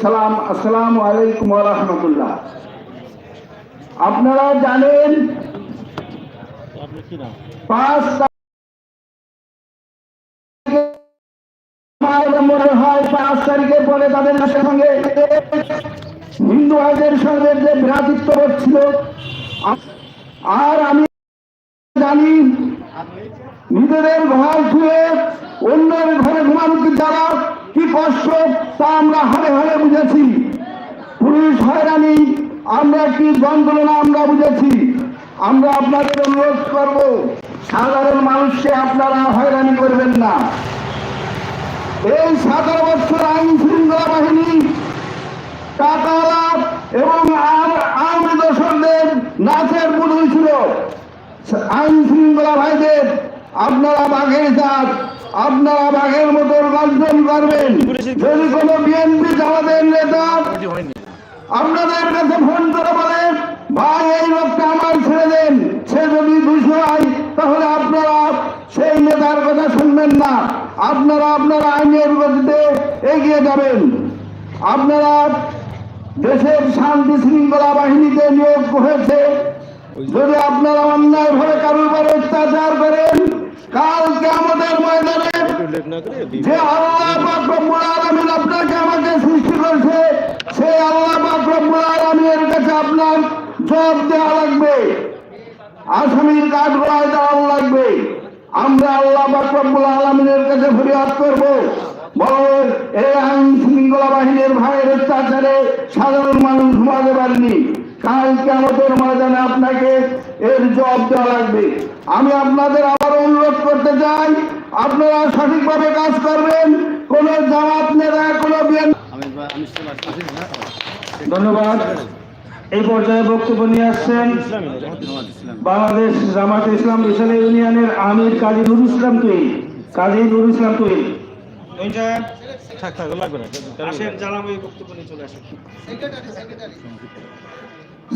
সালাম, আসসালামু আলাইকুম রাহমাতুল্লাহ। আপনারা জানেন পাঁচ পরে তাদের সঙ্গে হিন্দু সঙ্গে যে ভ্রাতৃত্ব আর আমি জানি নিজেদের ঘর ছুঁয়ে অন্যের ঘরে ঘুমানো কি দ্বারা কি কষ্ট তা আমরা হারে হারে বুঝেছি। পুলিশ হয়রানি, আমরা কি যন্ত্রণা আমরা বুঝেছি। আমরা আপনাদের অনুরোধ করব, সাধারণ মানুষকে আপনারা হয়রানি করবেন না। এই সতেরো বছর আইন শৃঙ্খলা বাহিনী টাকাওয়ালা এবং আওয়ামী দর্শকদের নাচের বুলুই ছিল। আইন শৃঙ্খলা ভাইদের আপনারা বাঘের জাত, আপনারা বাঘের মতো গর্জন করবেন যদি কোনো বিএনপি আমাদের নেতা আপনাদের কাছে ফোন করে বলেন ভাই, এই লোকটা আমার ছেড়ে দেন, সে যদি দুশো হয়, তাহলে আপনারা সেই নেতার কথা শুনবেন না। আপনারা আপনারা আইনের গতিতে এগিয়ে যাবেন। আপনারা দেশের শান্তি শৃঙ্খলা বাহিনীতে নিয়োগ হয়েছে। যদি আপনারা অন্যায় ভাবে কারোর উপর অত্যাচার করেন কালকে আমাদের ময়দানে যে আল্লাহ পাক রব্বুল আলামিন আপনাকে আমাকে সৃষ্টি করেছে, সেই আল্লাহ পাক রব্বুল আলামিনের কাছে আপনার জবাব দেওয়া লাগবে। আসামির কাঠ গড়ায় দেওয়া লাগবে। আমরা আল্লাহ পাক রব্বুল আলামিনের কাছে ফরিয়াদ করব। বড় এই আইন শৃঙ্খলা বাহিনীর ভাইয়ের অত্যাচারে সাধারণ মানুষ ঘুমাতে পারেনি। কালকে আমাদের ময়দানে আপনাকে এর জবাব দেওয়া লাগবে। আমি আপনাদের আবার অনুরোধ করতে চাই আপনারা সঠিকভাবে কাজ করবেন কোন জামাত নেতা কোন ধন্যবাদ। এই পর্যায়ে বক্তব্য নিয়ে আসছেন বাংলাদেশ জামাত ইসলাম মিশন ইউনিয়নের আমির কাজী নুর ইসলাম তুই কাজী নুর ইসলাম তুই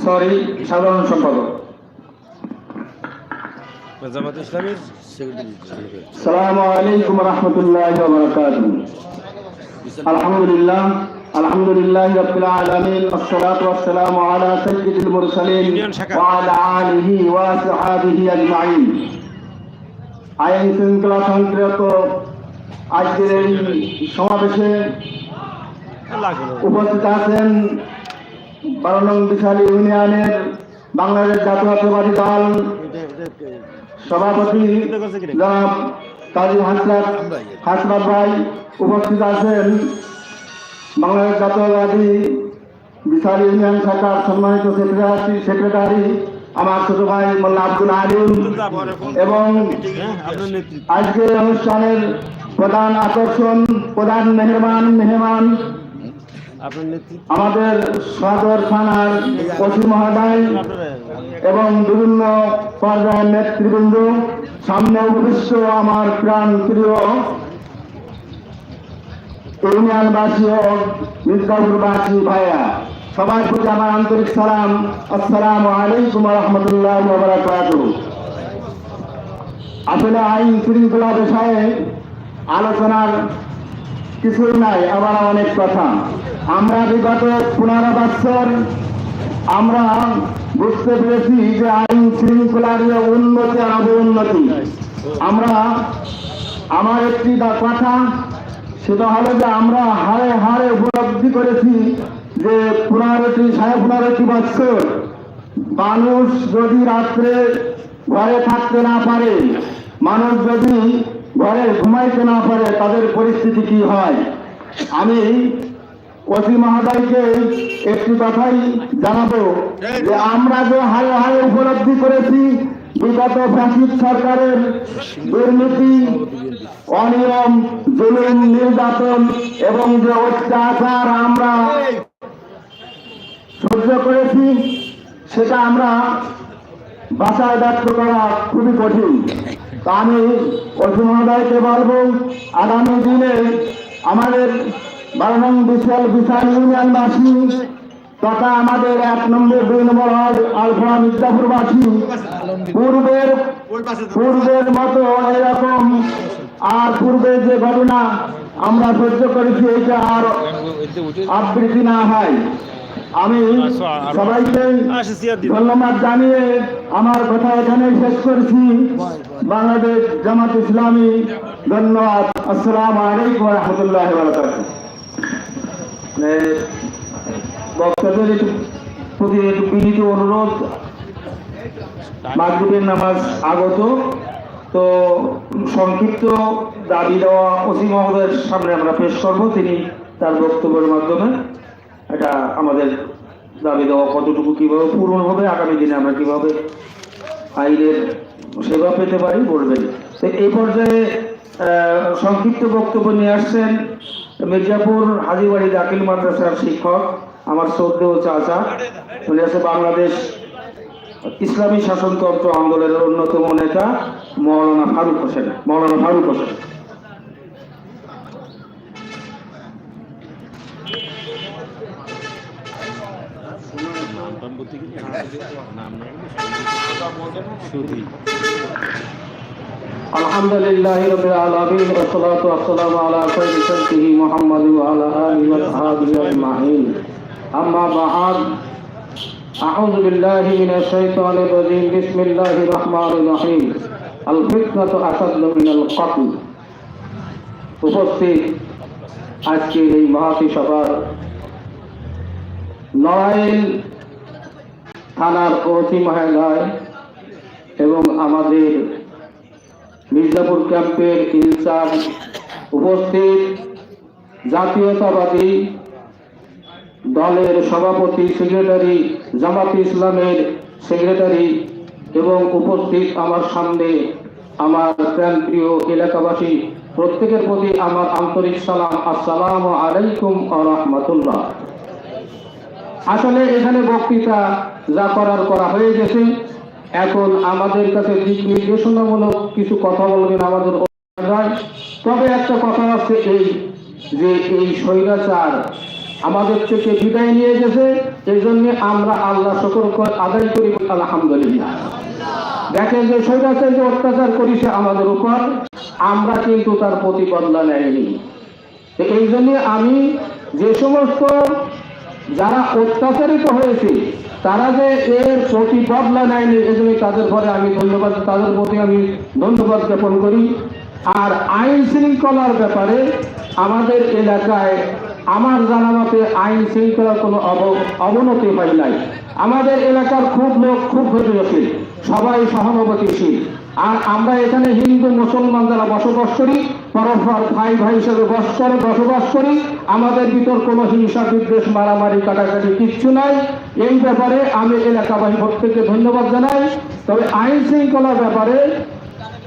সরি সাধারণ সম্পাদক। জামাত ইসলামের সালামু আলাইকুম রহমতুল্লাহ আলহামদুলিল্লাহ আলহামদুলিল্লাহ রাব্বিল আলামিন والصلاه والسلام على سيد المرسلين وعلى اله وصحبه اجمعين আইন শৃঙ্খলা সংক্রান্ত আজকের এই সমাবেশে লাগবে না উপস্থিত আছেন বারো নং বিশালী ইউনিয়নের বাংলাদেশ জাতীয়তাবাদী দল সভাপতি জনাব কাজী হাসনাত হাসনাত ভাই উপস্থিত আছেন। বাংলাদেশ জাতীয়বাদী বিশাল ইউনিয়ন শাখার সম্মানিত সেক্রেটারি সেক্রেটারি আমার ছোট ভাই মোল্লা আব্দুল আলিম এবং আজকের অনুষ্ঠানের প্রধান আকর্ষণ, প্রধান মেহমান মেহমান আমাদের সদর থানার ওসি মহোদয় এবং বিভিন্ন পর্যায়ের নেতৃবৃন্দ, সামনে উপবিষ্ট আমার প্রাণ প্রিয় ইউনিয়নবাসী ও মির্জাপুরবাসী ভাইয়া। সবার প্রতি আমার আন্তরিক সালাম। আসসালামু আলাইকুম রহমতুল্লাহ আসলে আইন শৃঙ্খলা বিষয়ে আলোচনার কিছুই নাই আবার অনেক কথা। আমরা বিগত পনেরো বছর আমরা বুঝতে পেরেছি যে আইন শৃঙ্খলার উন্নতি আর অবউন্নতি। আমরা, আমার একটি কথা, সেটা হলো যে আমরা হারে হারে উপলব্ধি করেছি যে পনেরোটি, সাড়ে পনেরোটি বছর মানুষ যদি রাত্রে ঘরে থাকতে না পারে, মানুষ যদি ঘরে ঘুমাইতে না পারে, তাদের পরিস্থিতি কি হয়? আমি ওসি মহোদয়কে একটি কথাই জানাব যে আমরা যে হারে হারে উপলব্ধি করেছি, বিগত ফ্যাসিদ সরকারের দুর্নীতি, অনিয়ম, জুলুম, নির্যাতন এবং যে অত্যাচার আমরা সহ্য করেছি, সেটা আমরা বাসায় ব্যক্ত করা খুবই কঠিন। তা আমি অসু মহোদয়কে বলব, আগামী দিনে আমাদের বারো নং বিশাল বিশাল ইউনিয়নবাসী তথা আমাদের এক নম্বর দুই নম্বর ওয়ার্ড আলফা মির্জাপুরবাসী। পূর্বের পূর্বের মতো এরকম আর পূর্বের যে ঘটনা আমরা সহ্য করেছি, এটা আর আবৃত্তি না হয়। আমি সবাইকে ধন্যবাদ জানিয়ে আমার কথা এখানে শেষ করছি। বাংলাদেশ জামাত ইসলামী, ধন্যবাদ। আসসালামু আলাইকুম রহমতুল্লাহ বক্তাদের একটু প্রতি একটু বিনীত অনুরোধ। মাগরিবের নামাজ আগত। তো সংক্ষিপ্ত দাবি দেওয়া ওসি মহোদয়ের সামনে আমরা পেশ করব। তিনি তার বক্তব্যের মাধ্যমে এটা আমাদের দাবি দেওয়া কতটুকু কীভাবে পূরণ হবে, আগামী দিনে আমরা কীভাবে আইনের সেবা পেতে পারি বলবেন। তো এই পর্যায়ে সংক্ষিপ্ত বক্তব্য নিয়ে আসছেন মির্জাপুর হাজিবাড়ি দাখিল মাদ্রাসার শিক্ষক, আমার শ্রদ্ধেয় চাচা, উনি আছে বাংলাদেশ ইসলামী শাসনতন্ত্র আন্দোলনের অন্যতম নেতা, মৌলানা ফারুক হোসেন, মৌলানা ফারুক হোসেন। الحمد لله رب العالمين والصلاة والسلام على خير خلقه محمد وعلى آله وصحبه أجمعين أما بعد أعوذ بالله من الشيطان الرجيم بسم الله الرحمن الرحيم الفتنة أشد من القتل উপস্থিত আজকের এই মহাতি সভার নড়াইল থানার ওসি মহোদয় এবং আমাদের মির্জাপুর ক্যাম্পের ইনচার্জ উপস্থিত জাতীয়তাবাদী দলের সভাপতি, সেক্রেটারি, জামাত ইসলামের সেক্রেটারি এবং উপস্থিত আমার সামনে আমার প্রাণপ্রিয় এলাকাবাসী। প্রত্যেকের প্রতি আমার আন্তরিক সালাম। আসসালামু আলাইকুম আ রহমতুল্লাহ। আসলে এখানে বক্তৃতা যা করার করা হয়ে গেছে। এখন আমাদের কাছে দিক নির্দেশনামূলক কিছু কথা বলবেন আমাদের। তবে একটা কথা আছে এই, যে এই স্বৈরাচার আমাদের থেকে বিদায় নিয়ে গেছে। এই জন্য আমরা আল্লাহ শকর আদায় করি আলহামদুলিল্লাহ। দেখেন যে স্বৈরাচার যে অত্যাচার করেছে আমাদের উপর, আমরা কিন্তু তার প্রতিবদলা নেয়নি। এই জন্য আমি যে সমস্ত যারা অত্যাচারিত হয়েছে তারা যে এর প্রতি বদলা নেয়নি এজন্য তাদের পরে আমি ধন্যবাদ, তাদের প্রতি আমি ধন্যবাদ জ্ঞাপন করি। আর আইন শৃঙ্খলার ব্যাপারে আমাদের এলাকায় আমার জানা মতে আইন শৃঙ্খলার কোনো অব- অবনতি হয় নাই। আমাদের এলাকার খুব লোক, খুব ধৈর্যশীল সবাই সহানুভূতিশীল। আর আমরা এখানে হিন্দু, মুসলমান যারা বসবাস করি পরস্পর ভাই ভাই হিসেবে বস বসবাস করি, আমাদের ভিতর কোনো হিংসা, বিদ্বেষ, মারামারি, কাটাকাটি কিচ্ছু নাই। এই ব্যাপারে আমি এলাকাবাসী প্রত্যেককে ধন্যবাদ জানাই। তবে আইন শৃঙ্খলার ব্যাপারে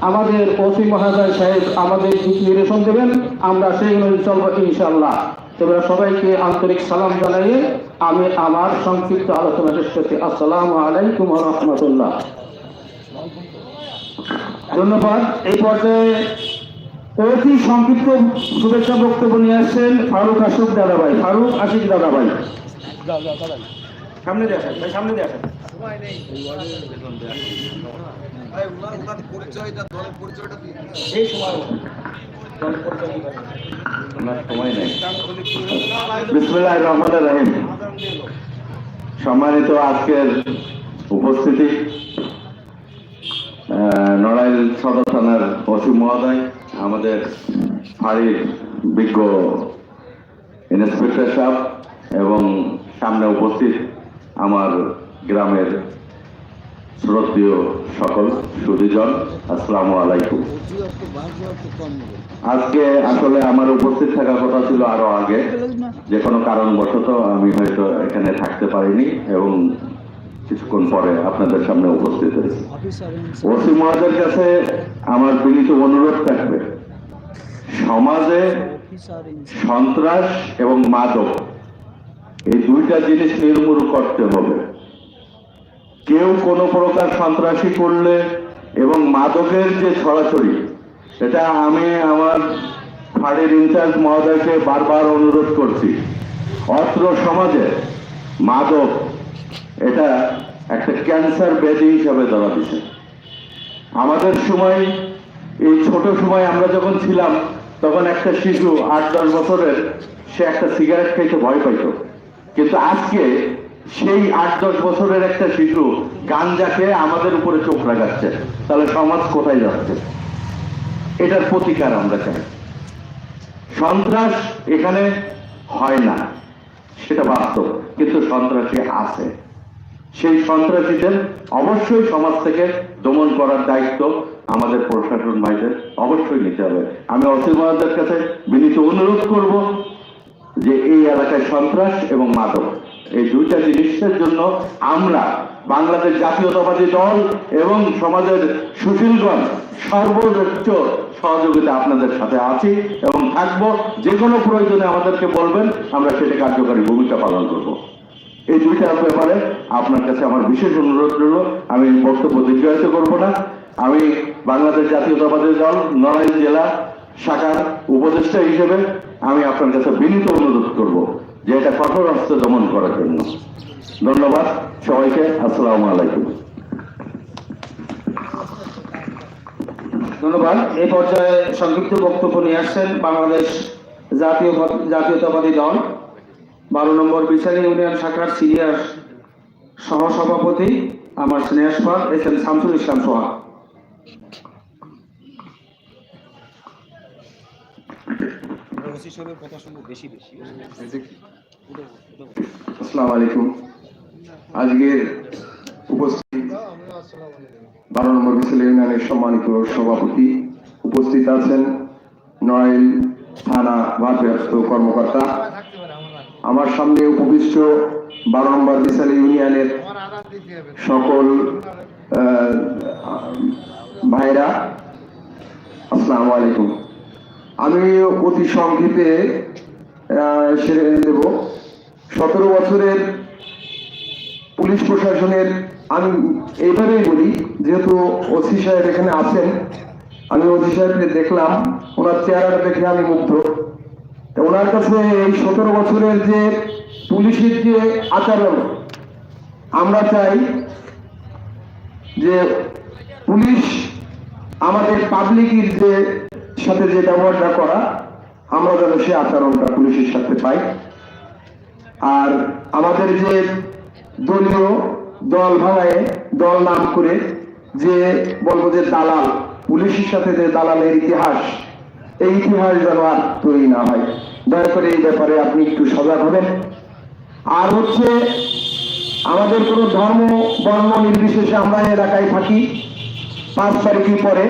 আমাদের ওসি মহাদয় সাহেব আমাদের দিক নির্দেশন দেবেন। আমরা সেই অনুযায়ী চলবো ইনশাল্লাহ তোমরা সবাইকে আন্তরিক সালাম জানাইয়ে আমি আমার সংক্ষিপ্ত আলোচনা শেষ করছি আসসালামু আলাইকুম রহমতুল্লাহ। ধন্যবাদ। এই পর্যায়ে অতি সংক্ষিপ্ত শুভেচ্ছা বক্তব্য নিয়ে আসছেন ফারুক আশিক দাদাভাই। ফারুক আশিক দাদাভাই। সামনে ভাই সামনে রহিম। সম্মানিত আজকের উপস্থিতি। নড়াইল সদর থানার অসীম মহোদয়, আমাদের ফাঁড়ির বিজ্ঞ ইন্সপেক্টর সাহেব এবং সামনে উপস্থিত আমার গ্রামের শ্রদ্ধেয় সকল সুদীজন আসসালামু আলাইকুম। আজকে আসলে আমার উপস্থিত থাকার কথা ছিল আরও আগে, যে কোনো কারণবশত আমি হয়তো এখানে থাকতে পারিনি এবং কিছুক্ষণ পরে আপনাদের সামনে উপস্থিত হয়েছি। ওসি মহাদের কাছে আমার বিনীত অনুরোধ থাকবে। সমাজে সন্ত্রাস এবং মাদক এই দুইটা জিনিস নির্মূল করতে হবে। কেউ কোনো প্রকার সন্ত্রাসী করলে এবং মাদকের যে ছড়াছড়ি এটা আমি আমার ফাঁড়ির ইনচার্জ মহোদয়কে বারবার অনুরোধ করছি। অস্ত্র সমাজে মাদক এটা একটা ক্যান্সার ব্যাধি হিসাবে ধরা দিছে। আমাদের সময়, এই ছোট সময় আমরা যখন ছিলাম, তখন একটা শিশু আট, দশ বছরের, সে একটা সিগারেট খাইতে ভয় পাইতো। কিন্তু আজকে সেই আট, দশ বছরের একটা শিশু গাঞ্জা খেয়ে আমাদের উপরে চোখ রাখাচ্ছে। তাহলে সমাজ কোথায় যাচ্ছে? এটার প্রতিকার আমরা চাই। সন্ত্রাস এখানে হয় না, সেটা বাস্তব, কিন্তু সন্ত্রাসী আছে। সেই সন্ত্রাসীদের অবশ্যই সমাজ থেকে দমন করার দায়িত্ব আমাদের প্রশাসন ভাইদের অবশ্যই নিতে হবে। আমি অসীমাদের কাছে বিনীত অনুরোধ করব যে এই এলাকায় সন্ত্রাস এবং মাদক, এই দুইটা জিনিসের জন্য আমরা বাংলাদেশ জাতীয়তাবাদী দল এবং সমাজের সুশীলগণ সর্বোচ্চ সহযোগিতা আপনাদের সাথে আছি এবং থাকব। যে কোনো প্রয়োজনে আমাদেরকে বলবেন, আমরা সেটা কার্যকরী ভূমিকা পালন করব। এই দুইটার ব্যাপারে আপনার কাছে আমার বিশেষ অনুরোধ রইল। আমি বক্তব্য দীর্ঘায়িত করব না। আমি বাংলাদেশ জাতীয়তাবাদী দল, নড়াইল জেলা শাখার উপদেষ্টা হিসেবে আমি আপনার কাছে বিনীত অনুরোধ করব যে এটা কঠোর হস্তে দমন করার জন্য। ধন্যবাদ সবাইকে। আসসালামু আলাইকুম। ধন্যবাদ। এই পর্যায়ে সংক্ষিপ্ত বক্তব্য নিয়ে আসছেন বাংলাদেশ জাতীয় জাতীয়তাবাদী দল। বারো নম্বর বিচারী ইউনিয়ন শাখার সিনিয়র সহসভাপতি আমার স্নেহাসপাদ এস এম শামসুল ইসলাম সোহা। আসসালামু আলাইকুম। আজকের উপস্থিত বারো নম্বর বিসেল ইউনিয়নের সম্মানিত সভাপতি উপস্থিত আছেন নড়াইল থানা ভারপ্রাপ্ত কর্মকর্তা আমার সামনে উপবিষ্ট বারো নম্বর বিশাল ইউনিয়নের সকল ভাইরা, আসসালামু আলাইকুম। আমি অতি সংক্ষেপে সেরে দেব সতেরো বছরের পুলিশ প্রশাসনের, আমি এইভাবেই বলি, যেহেতু ওসি সাহেব এখানে আছেন, আমি ওসি সাহেবকে দেখলাম, ওনার চেহারাটা দেখে আমি মুগ্ধ। ওনার কাছে এই সতেরো বছরের যে পুলিশের যে আচরণ, আমরা চাই যে পুলিশ আমাদের পাবলিকের যে সাথে যে ব্যবহারটা করা, আমরা যেন সে আচরণটা পুলিশের সাথে পাই। আর আমাদের যে দলীয় দল ভাঙায়, দল নাম করে যে বলব যে দালাল, পুলিশের সাথে যে দালালের ইতিহাস, এই ইতিহাস যেন আর তৈরি না হয়। দয়া করে এই ব্যাপারে আপনি একটু সজাগ হবেন। আর হচ্ছে, আমাদের কোনো ধর্ম, বর্ণ নির্বিশেষে আমরা এলাকায় থাকি। পাঁচ তারিখের পরে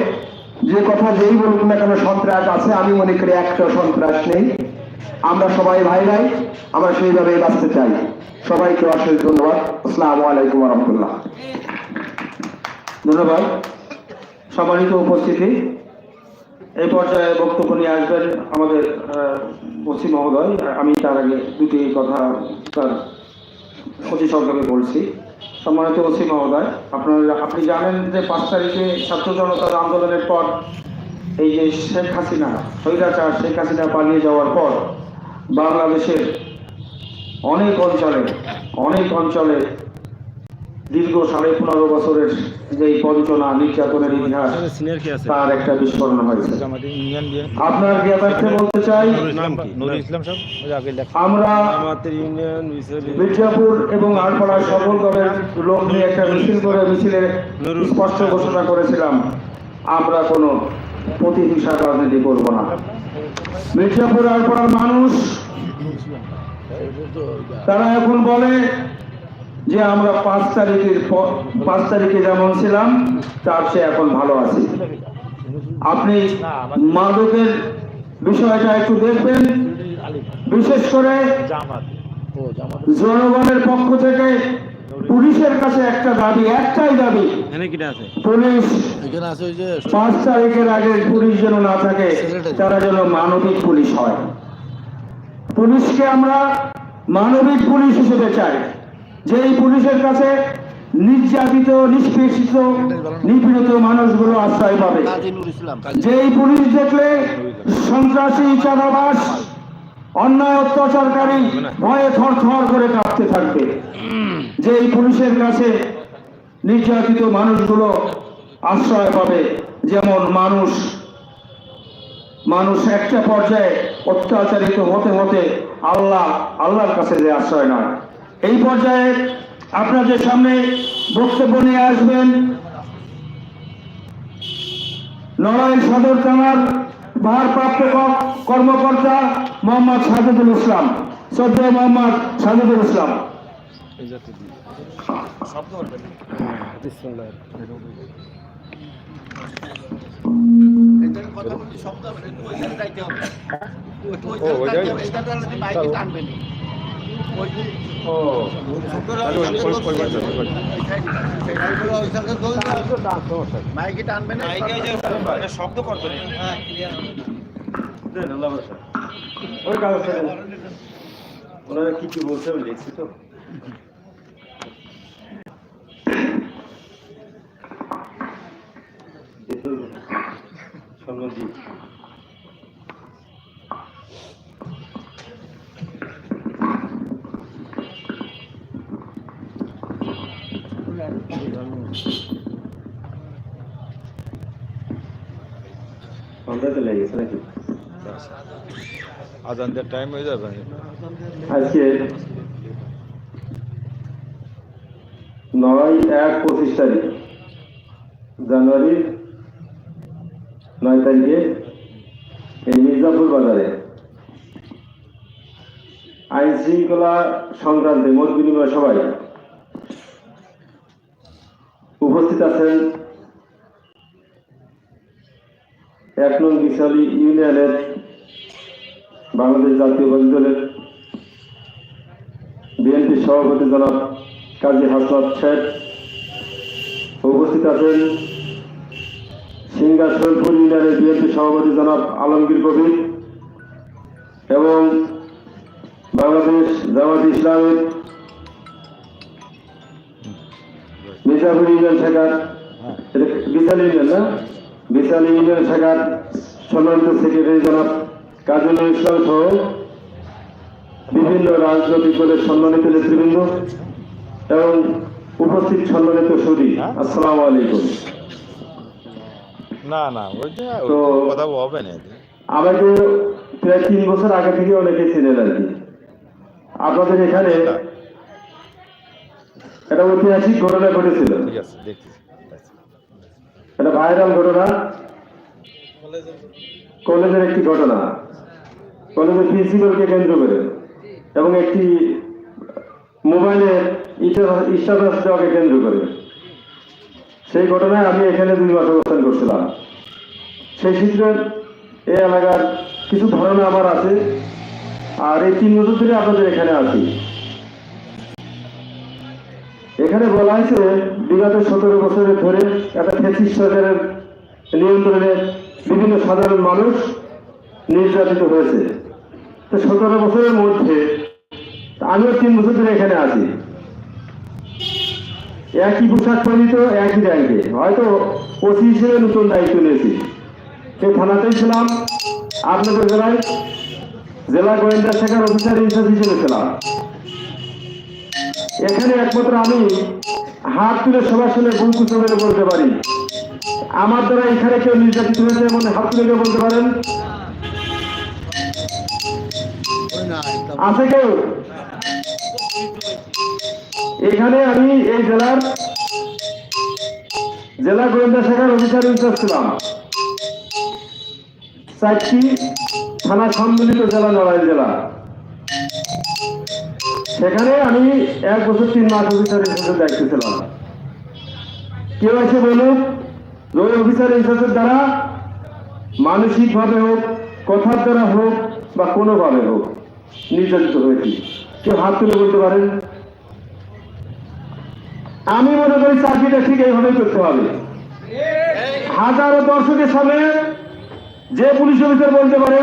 যে কথা যেই বলুক না কেন সন্ত্রাস আছে, আমি মনে করি একটা সন্ত্রাস নেই। আমরা সবাই ভাই ভাই, আমরা সেইভাবে বাঁচতে চাই। সবাইকে অশেষ ধন্যবাদ। আসসালামু আলাইকুম রহমতুল্লাহ। ধন্যবাদ। সম্মানিত উপস্থিতি। এই পর্যায়ে বক্তব্য নিয়ে আসবেন আমাদের ওসি মহোদয়। আমি তার আগে দুটি কথা তার অতি সংক্ষেপে বলছি। সম্মানিত ওসি মহোদয়, আপনার, আপনি জানেন যে পাঁচ তারিখে ছাত্র জনতার আন্দোলনের পর এই যে শেখ হাসিনা, স্বৈরাচার শেখ হাসিনা পালিয়ে যাওয়ার পর বাংলাদেশের অনেক অঞ্চলে অনেক অঞ্চলে দীর্ঘ সাড়ে পনেরো বছরের যে বঞ্চনা নির্যাতনের ইতিহাস তার একটা বিস্ফোরণ হয়েছে। আপনার জ্ঞাতার্থে বলতে চাই? আমরা আমাদের ইউনিয়ন বিচারি মির্জাপুর এবং আড়পাড়ার সকল দলের লোক নিয়ে একটা মিছিল করে মিছিলে স্পষ্ট ঘোষণা করেছিলাম আমরা কোনো প্রতিহিংসার রাজনীতি করব না। মির্জাপুর আড়পাড়ার মানুষ তারা এখন বলে যে আমরা পাঁচ তারিখের পাঁচ তারিখে যেমন ছিলাম, তার চেয়ে এখন ভালো আছি। আপনি মাদকের বিষয়টা একটু দেখবেন। বিশেষ করে জনগণের পক্ষ থেকে পুলিশের কাছে একটা দাবি, একটাই দাবি। পুলিশ পাঁচ তারিখের আগে পুলিশ যেন না থাকে, তারা যেন মানবিক পুলিশ হয়। পুলিশকে আমরা মানবিক পুলিশ হিসেবে চাই। যেই পুলিশের কাছে নির্যাতিত, নিষ্পেষিত, নিপীড়িত মানুষগুলো আশ্রয় পাবে। যেই পুলিশ দেখলে সন্ত্রাসী, চাঁদাবাস, অন্যায় অত্যাচারকারী ভয়ে থর থর করে কাঁপতে থাকবে। যেই পুলিশের কাছে নির্যাতিত মানুষগুলো আশ্রয় পাবে, যেমন মানুষ মানুষ একটা পর্যায়ে অত্যাচারিত হতে হতে আল্লাহ, আল্লাহর কাছে যে আশ্রয় নয়। এই পর্যায়ে আপনাদের সামনে বক্তব্য নিয়ে আসবেন নড়াইল সদর থানার ভারপ্রাপ্ত কর্মকর্তা মোহাম্মদ সাজিদুল ইসলাম। সদ্য মোহাম্মদ সাজিদুল ইসলাম। মাইকে না এটা শব্দ করবে হ্যাঁ ওনারা কি কি বলছে আমি দেখছি তো সম্মান দিই আমরা তো লেগেছে নাকি আজানদের টাইম হয়ে যাবে? আজকে নয় এক পঁচিশ তারিখ, জানুয়ারি নয় তারিখে এই মির্জাপুর বাজারে আইন শৃঙ্খলা সংক্রান্তে মত বিনিময় সবাই উপস্থিত আছেন এক নং বিশালী ইউনিয়নের বাংলাদেশ জাতীয় দলের বিএনপি সভাপতি জনাব কাজী হাসনাত শেখ উপস্থিত আছেন সিংহাসনপুর ইউনিয়নের বিএনপি সভাপতি জনাব আলমগীর কবির এবং বাংলাদেশ জামাত ইসলামের মির্জাপুর ইউনিয়ন শাখার বিশাল ইউনিয়ন না? বিশাল ইউনিয়ন শাখার সম্মানিত সেক্রেটারি জনাব কাজল ইসলাম সহ বিভিন্ন রাজনৈতিক দলের সম্মানিত নেতৃবৃন্দ এবং উপস্থিত সম্মানিত সুদী আসসালামু আলাইকুম। না না ওইটা কথা হবে না আমাকে প্রায় তিন বছর আগে থেকে অনেকে চেনেন আর কি। আপনাদের এখানে একটা ঐতিহাসিক ঘটনা ঘটেছিল। একটা ভাইরাল ঘটনা। কলেজের একটি ঘটনা। কলেজের প্রিন্সিপালকে কেন্দ্র করে এবং একটি মোবাইলের স্ট্যাটাস দেওয়াকে কেন্দ্র করে। সেই ঘটনায় আমি এখানে দুই মাস অবস্থান করছিলাম। সেই সূত্রে এই এলাকার কিছু ধারণা আমার আছে। আর এই তিন বছর ধরে আপনাদের এখানে আছি। এখানে বলা হয়েছে, বিগত সতেরো বছরের ধরে একটা ফেসিস সরকারের নিয়ন্ত্রণে বিভিন্ন সাধারণ মানুষ নির্যাতিত হয়েছে। তো সতেরো বছরের মধ্যে আমিও তিন বছর ধরে এখানে আছি। একই পোশাক পরিহিত একই র্যাঙ্কে হয়তো হিসেবে নতুন দায়িত্ব নিয়েছি। সেই থানাতেই ছিলাম। আপনাদের জেলায় জেলা গোয়েন্দা শাখার অফিসার ইনচার্জ হিসেবে ছিলাম। এখানে একমাত্র আমি হাত তুলে সবার উঁচু করে বলতে পারি। আমার দ্বারা এখানে কেউ নির্যাতিত হয়েছে এমন হাত তুলে বলতে পারেন? আছে কেউ এখানে আমি এই জেলার জেলা গোয়েন্দা শাখার অফিসার ইনচার্জ ছিলাম। চারটি থানা সম্মিলিত জেলা নড়াইল জেলা। সেখানে আমি এক বছর তিন মাস অফিসার হিসেবে দায়িত্ব ছিলাম। কেউ বলুক যে ওই অফিসার ইনচার্জের দ্বারা মানসিকভাবে হোক, কথার দ্বারা হোক বা কোনোভাবে হোক নির্যাতিত হয়েছি। কেউ হাত তুলে বলতে পারেন? আমি মনে করি চাকরিটা ঠিক এইভাবেই করতে হবে। হাজারো দর্শকের সামনে যে পুলিশ অফিসার বলতে পারে,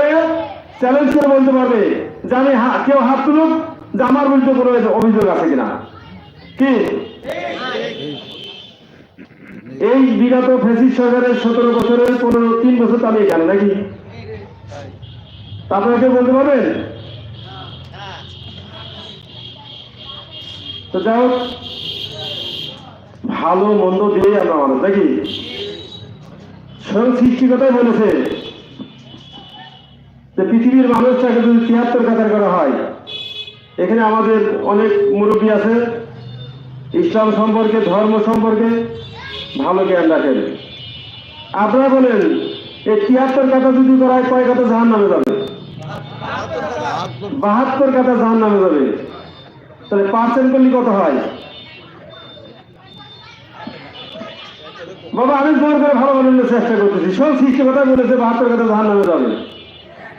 চ্যালেঞ্জ করে বলতে পারবে যে আমি কেউ হাত তুলুক, যে আমার বিরুদ্ধে কোনো অভিযোগ আছে কিনা। কি? এই বিগত ফেসিস সরকারের সতেরো বছরের পনেরো তিন বছর তো আমি এখানে নাকি? কেউ বলতে পারবেন? তো যাই হোক, ভালো মন্দ দিয়ে আমরা মানুষ, নাকি? স্বয়ং সৃষ্টিকতাই বলেছে যে পৃথিবীর মানুষটাকে যদি তিয়াত্তর কাতার করা হয়, এখানে আমাদের অনেক মুরব্বী আছে, ইসলাম সম্পর্কে, ধর্ম সম্পর্কে ভালো জ্ঞান রাখেন। আপনারা বলেন, এই তিয়াত্তর কাতা যদি করা হয়, কয় কাতা জাহান নামে যাবে? বাহাত্তর কাতা জাহান নামে যাবে। তাহলে পার্সেন্ট করলে কত হয়। বাবা, আমি জোর করে ভালো বানানোর চেষ্টা করতেছি। সব সৃষ্টিকতা বলেছে, বাহাত্তর কাতা জাহান নামে যাবে।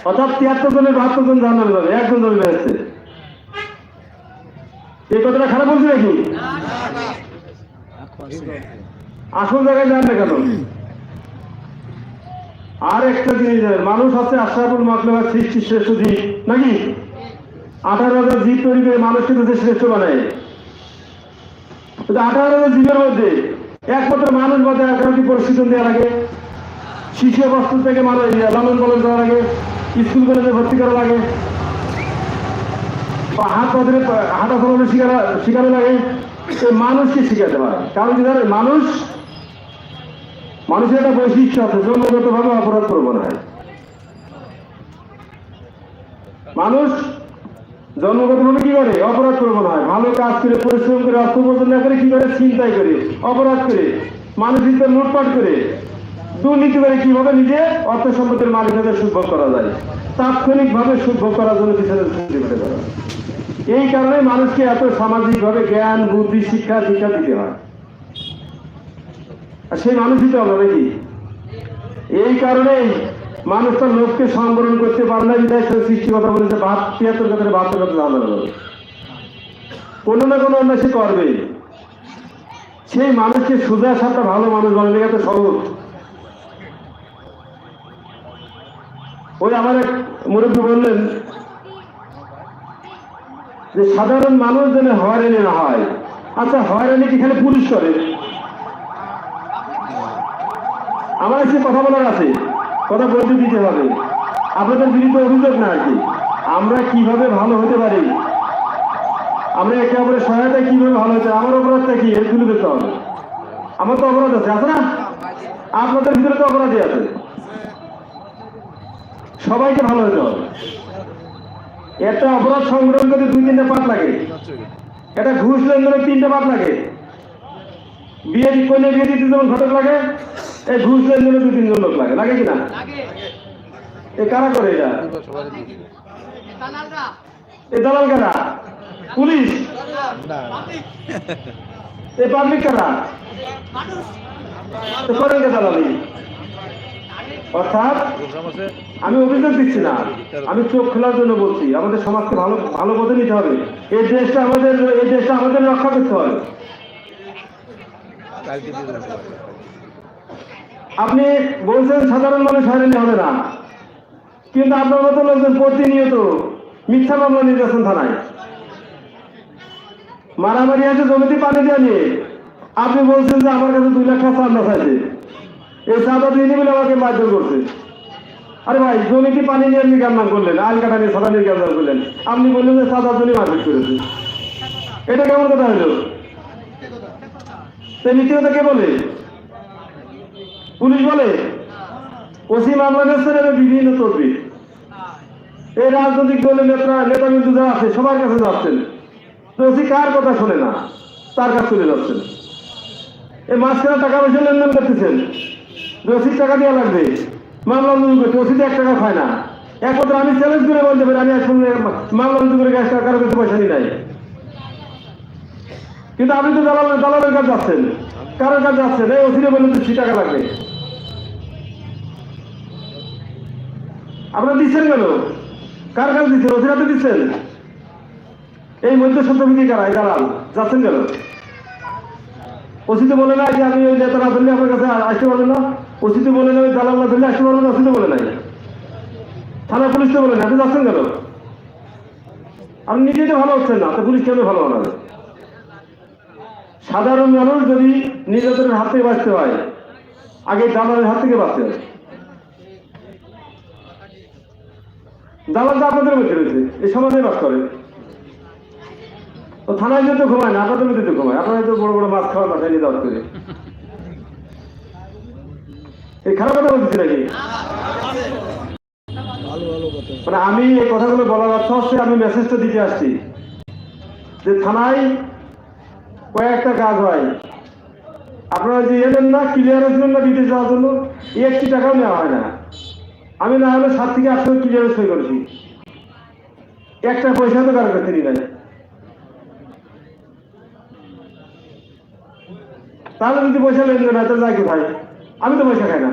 অর্থাৎ তিয়াত্তর জনের বাহাত্তর জন জাহান নামে যাবে, একজন যাবে বেহেস্তে এই কথাটা খারাপ বলছি নাকি? আসল জায়গায় যান না কেন? আর একটা জিনিস মানুষ আছে আশরাফুল মাকলেবা সৃষ্টি শ্রেষ্ঠ জীব, নাকি? আঠারো হাজার জীব তৈরি করে মানুষকে তো শ্রেষ্ঠ বানায় আঠারো হাজার জীবের মধ্যে একমাত্র মানুষ বাদে কি প্রশিক্ষণ দেওয়া লাগে শিশু বস্তু থেকে মানুষ লালন পালন করা লাগে স্কুল কলেজে ভর্তি করা লাগে হাত পাথরে হাঁটা চালানো শিখানো শিখানো লাগে সে মানুষকে শিখাতে হয়। কারণ কি জানেন? মানুষ মানুষের একটা বৈশিষ্ট্য আছে জন্মগত ভাবে অপরাধ প্রবণ না মানুষ জন্মগত ভাবে কি করে? অপরাধ প্রবণ হয় ভালো কাজ করে, পরিশ্রম করে, অর্থ উপার্জন না করে কি করে? চিন্তাই করে, অপরাধ করে মানুষের লুটপাট করে। দুর্নীতি করে কীভাবে নিজে? অর্থ সম্পদের মালিকদের সুভোগ করা যায়। তাৎক্ষণিক ভাবে সুভোগ করার জন্য পিছনে করে এই কারণে মানুষকে এত সামাজিকভাবে জ্ঞান, বুদ্ধি, শিক্ষা শিক্ষা দিতে হয়। আর সেই মানুষই তো আমরা নাকি? এই কারণেই মানুষ তার লোককে সংবরণ করতে পারে না বিদায় সৃষ্টি কথা বলেছে বাহাত তিয়াত্তর কথা বাহাত্তর কথা যাবে কোনো না কোনো অন্য সে করবে সেই মানুষকে সোজা সাপটা ভালো মানুষ বানালে এত সহজ ওই আমার এক মুরব্বী বললেন যে, সাধারণ মানুষ যেন হয়রানি না হয়। আচ্ছা হয়রানি কি খালি পুলিশ করে? আমার সে কথা বলার আছে। কথা বলতে দিতে হবে। আপনাদের বিরুদ্ধে অভিযোগ না আর আমরা কীভাবে ভালো হতে পারি? আমরা একে অপরের সহায়তা কীভাবে ভালো হতে আমার অপরাধটা কি? এর তুলে দিতে হবে। আমার তো অপরাধ আছে আছে না? আপনাদের ভিতরে তো অপরাধী আছে। সবাইকে ভালো হতে হবে। একটা অপরাধ সংগ্রহ করতে দুই তিনটা পাঠ লাগে। এটা ঘুষ লেনদেনের তিনটা পাঠ লাগে। বিয়ে করলে বিয়ে দিতে যেমন ঘটক লাগে এই ঘুষ লেনদেনে দু তিনজন লোক লাগে। লাগে কিনা? এ কারা করে এটা? এ দালাল কারা? পুলিশ? এ পাবলিক কারা? তো করেন কে দালালি অর্থাৎ আমি অভিযোগ দিচ্ছি না। আমি চোখ খোলার জন্য বলছি আমাদের সমাজকে ভালো ভালো পথে নিতে হবে। এই দেশটা আমাদের এই দেশটা আমাদের রক্ষা করতে হবে। আপনি বলছেন সাধারণ মানুষ হয়রানি হবে না। কিন্তু আপনার মতো লোকজন প্রতিনিয়ত মিথ্যা মামলা নির্বাচন থানায়। মারামারি আছে জমিতে পানি দেওয়া নিয়ে। আপনি বলছেন যে আমার কাছে দুই লাখ টাকা চান্দা চাইছে। এই চাঁদা দিয়ে নিয়ে বলে আমাকে মারধর করছে। আরে ভাই জমিতে পানি নিয়ে আপনি গান্নাম করলেন আল কাটা নিয়ে সাদা নিয়ে গান্নাম করলেন। আপনি বললেন যে সাদার জন্য মারপিট করেছে। এটা কেমন কথা হলো? সে কথা কে বলে? পুলিশ বলে ওসি মামলা নিচ্ছেন এবং বিভিন্ন তদবির এই রাজনৈতিক দলের নেতা নেতা বিন্দু যারা আছে, সবার কাছে যাচ্ছেন। ওসি কার কথা শোনে না? তার কাছে চলে যাচ্ছেন। এই মাঝখানে টাকা পয়সা লেনদেন করতেছেন। রসিদ টাকা দেওয়া লাগবে। মামলা রুজু করতে ওসিতে এক টাকা খায় না। একমাত্র আমি চ্যালেঞ্জ করে বলতে পারি, আমি আসলে মামলা রুজু করে গ্যাস কারও কাছে পয়সা নিই নাই। কিন্তু আপনি তো দালাল দালালের কাছে যাচ্ছেন। কারোর কাছে যাচ্ছেন এই ওসিরে বললেন তো টাকা লাগবে। আপনারা দিচ্ছেন কেন? কার কাছে দিচ্ছেন? ওসিরাতে দিচ্ছেন। এই মধ্য সত্যমিকে কারা? দালাল। যাচ্ছেন কেন? ওসিতে বলে না যে আমি ওই নেতা না ধরলে আপনার কাছে আসতে পারবেন না। ওসিতে বলে না ওই দালাল না ধরলে আসতে পারবেন না ওসিতে বলে নাই। থানা পুলিশ তো বলে না আপনি যাচ্ছেন কেন? আপনি নিজেই তো ভালো হচ্ছেন না। তো পুলিশ কেন ভালো বানাবে সাধারণ মানুষ যদি নির্যাতনের হাত থেকে বাঁচতে হয় আগে দালালের হাত থেকে বাঁচতে হয় দালাল তো আপনাদের মধ্যে রয়েছে, এই সমাজে বাস করে। তো থানায় গিয়ে তো ঘুমায় না, আপনাদের মধ্যে তো ঘুমায়। আপনারা তো বড় বড় মাছ খাওয়া মাথায় নিয়ে দাওয়াত করে। এই খারাপ কথা বলতেছি নাকি? মানে আমি এই কথাগুলো বলার অর্থ হচ্ছে আমি মেসেজটা দিতে আসছি যে থানায় কয়েকটা কাজ হয়। আপনারা যে এলেন না ক্লিয়ারেন্স জন্য বিদেশ যাওয়ার জন্য একটি টাকাও নেওয়া হয় না। আমি না হলে সাত থেকে আটশো ক্লিয়ারেন্স সই করেছি। একটা পয়সা তো কারও কাছে নাই। তাহলে যদি পয়সা লেনদেন হয়, তাহলে কোথায়? আমি তো পয়সা খাই না।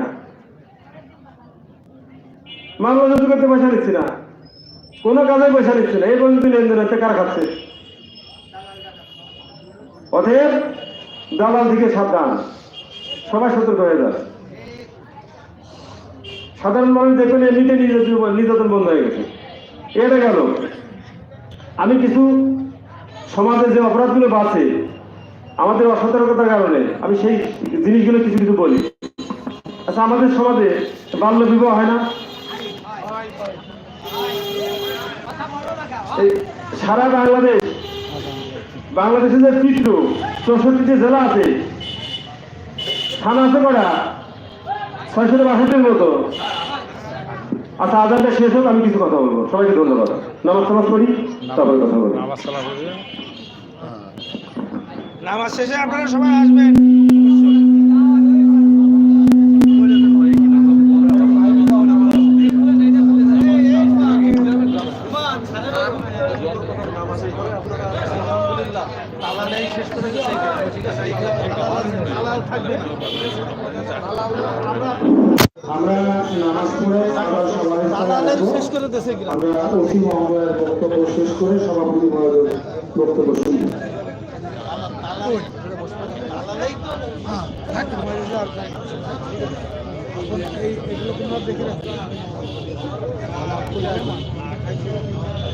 রুজু করতে পয়সা নিচ্ছি না। কোনো কাজে পয়সা নিচ্ছি না। এই পর্যন্ত লেনদেন হচ্ছে কারা খাচ্ছে? অতএব দালাল থেকে সাবধান। সবাই সতর্ক হয়ে যান। সাধারণ মানুষ দেখবেন এমনিতে নির্যাতন বন্ধ হয়ে গেছে। এটা গেল। আমি কিছু সমাজে যে অপরাধগুলো বাঁচে আমাদের অসতর্কতার কারণে আমি সেই জিনিসগুলো কিছু কিছু বলি। আচ্ছা আমাদের সমাজে বাল্য বিবাহ হয় না? সারা বাংলাদেশ বাংলাদেশে যে চিত্র চৌষট্টিতে জেলা আছে থানা আছে কটা ছয়শো বাষট্টির মতো। আচ্ছা আজানটা শেষ হোক আমি কিছু কথা বলব। সবাইকে ধন্যবাদ। নামাজ টামাজ করি তারপরে কথা বলব। নামাজ শেষে আপনারা সবাই আসবেন। আমরা নামাজ পড়ে আবার সবাই শেষ করে দেশে আমরা অসীম মহোদয়ের বক্তব্য শেষ করে সভাপতি মহোদয়ের বক্তব্য শুনব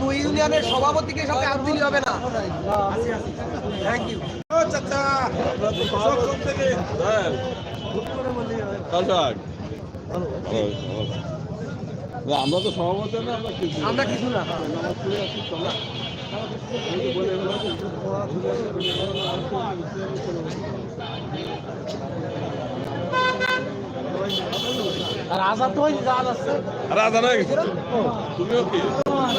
দুই ইউনিয়নের সভাপতিকে সাথে হাত দিলে হবে না। থ্যাংক ইউ আমরা তো সভাপতি না আমরা কিছু আমরা কিছু না। রাজা নয় তুমিও কি?